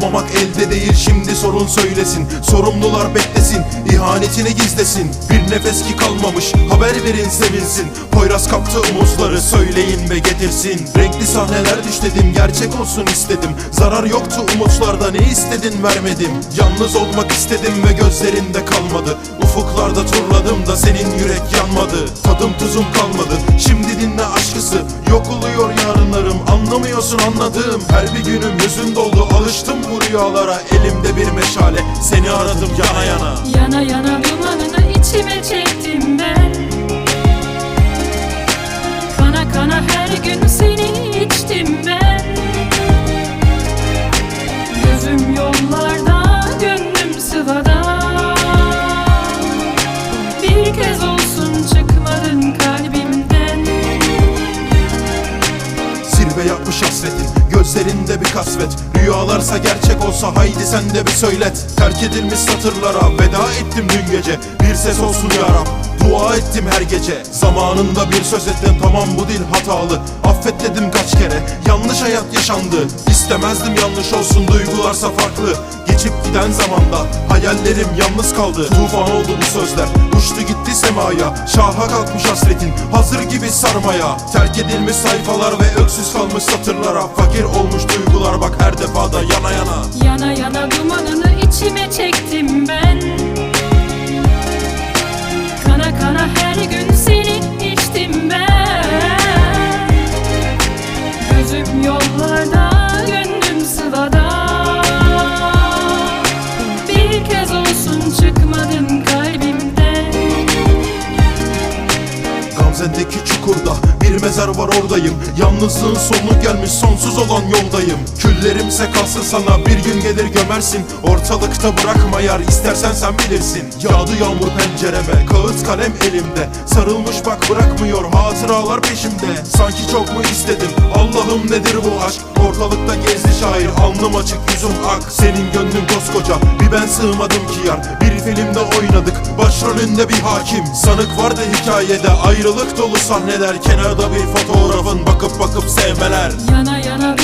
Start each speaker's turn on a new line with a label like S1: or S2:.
S1: elde değil şimdi sorun söylesin. Sorumlular beklesin ihanetini gizlesin. Bir nefes ki kalmamış haber verin sevinsin. Poyraz kaptı umutları söyleyin ve getirsin. Renkli sahneler düşledim gerçek olsun istedim. Zarar yoktu umutlarda ne istedin vermedim. Yalnız olmak istedim ve gözlerinde kalmadı. Ufuklarda turladım da senin yürek yanmadı. Tadım tuzum kalmadı. Şimdi dinle aşkısı anlamıyorsun anladığım Her bir günüm yüzün doldu. Alıştım bu rüyalara. Elimde bir meşale. Seni aradım yana yana.
S2: Yana yana
S1: Zirve yapmış hasretin Gözlerinde bir kasvet. Rüyalarsa gerçek olsa haydi sen de bir söylet. Terk edilmiş satırlara veda ettim dün gece. Bir ses olsun ya Rab Dua ettim her gece. Zamanında bir söz ettim. Tamam bu dil hatalı. Affet dedim kaç kere. Yanlış hayat yaşandı. İstemezdim yanlış olsun. Duygularsa farklı. Geçip giden zamanda Hayallerim yalnız kaldı. Tufan oldu bu sözler. Uçtu gitti semaya. Şaha kalkmış hasretin. Hazır gibi sarmaya. Terk edilmiş sayfalar ve öksüz kalmış satırlara. Fakir olmuş duygular. Bak her defada yana yana.
S2: Yana yana dumanını içime çektim ben
S1: Gamzendeki çukurda bir mezar var oradayım. Yalnızlığın sonu gelmiş sonsuz olan yoldayım. Küllerimse kalsın sana bir gün gelir gömersin. Ortalıkta bırakma yar istersen sen bilirsin. Yağdı yağmur pencereme kağıt kalem elimde. Sarılmış bak bırakmıyor hatıralar peşimde. Sanki çok mu istedim? Allah'ım nedir bu aşk? Ortalıkta gezdi şair alnım açık yüzüm ak. Senin gönlün koskoca bir ben sığmadım ki yar. Bir filmde oynadık başrolünde bir hakim. Sanık vardı hikayede ayrılık dolu sahneler Kenarda bir fotoğrafın bakıp bakıp sevmeler.
S2: Yana yana